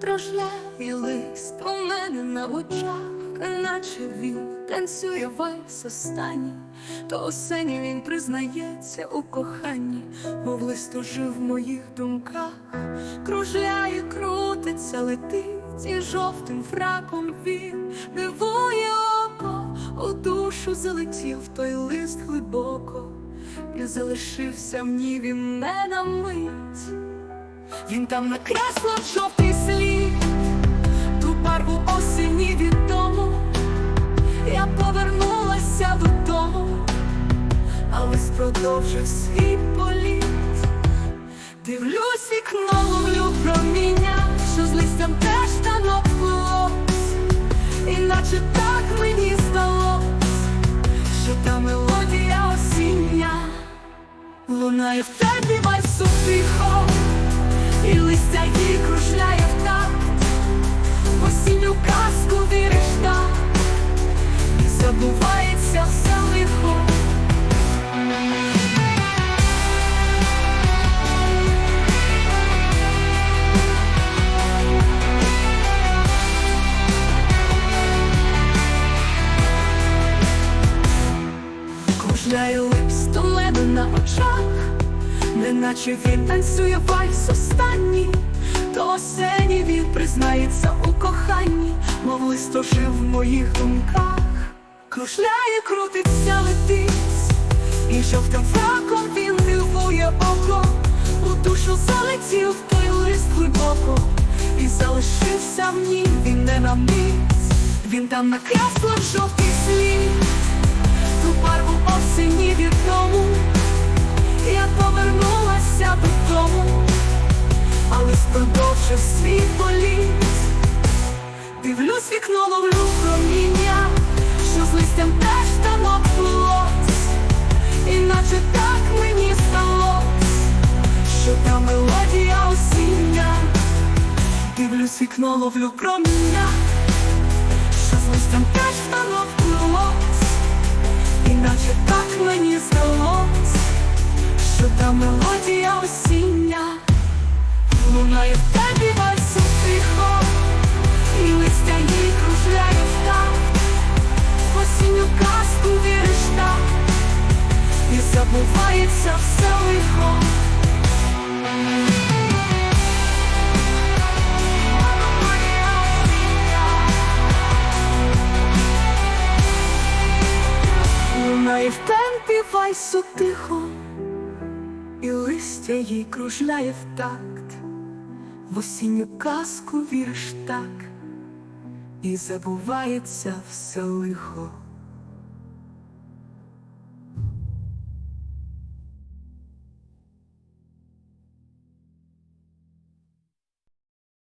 Кружляє лист у мене на очах, наче він танцює вальс останній, то осені він признається у коханні, мов лист ожив в моїх думках, кружляє, крутиться, летить, і жовтим фраком він дивує око, у душу залетів той лист глибоко, і залишився ній він не на мить. Він там накреслив жовтий продовжив свій політ. Дивлюсь вікно, ловлю проміння, що з листям теж танок плилось, іначе так мені здалось, що та мелодія осіння лунає в тебе вальсу тихо. І листя їй кружляє в такт Неначе він танцює вальс останній, то осені він признається у коханні, мов лист ожив в моїх думках, кружляє, крутиться, летить, і жовтим фраком він дивує око, у душу залетів той лист глибоко, і залишився в ній він не на мить, він там накреслив жовтий слід, ту барву осені відому. Я повернулася продовжив свій. Дивлюсь вікно, ловлю проміння, що з листям теж танок плилось, іначе так мені здалось, що та мелодія осіння. Дивлюсь вікно, ловлю проміння, що з листям теж танок плилось, іначе так мені здалось що та мелодія осіння лунає в і забувається все лихо. Лунає в темпі вальсу і листя їй кружляє в такт, в осінню казку віриш так, і забувається все лихо.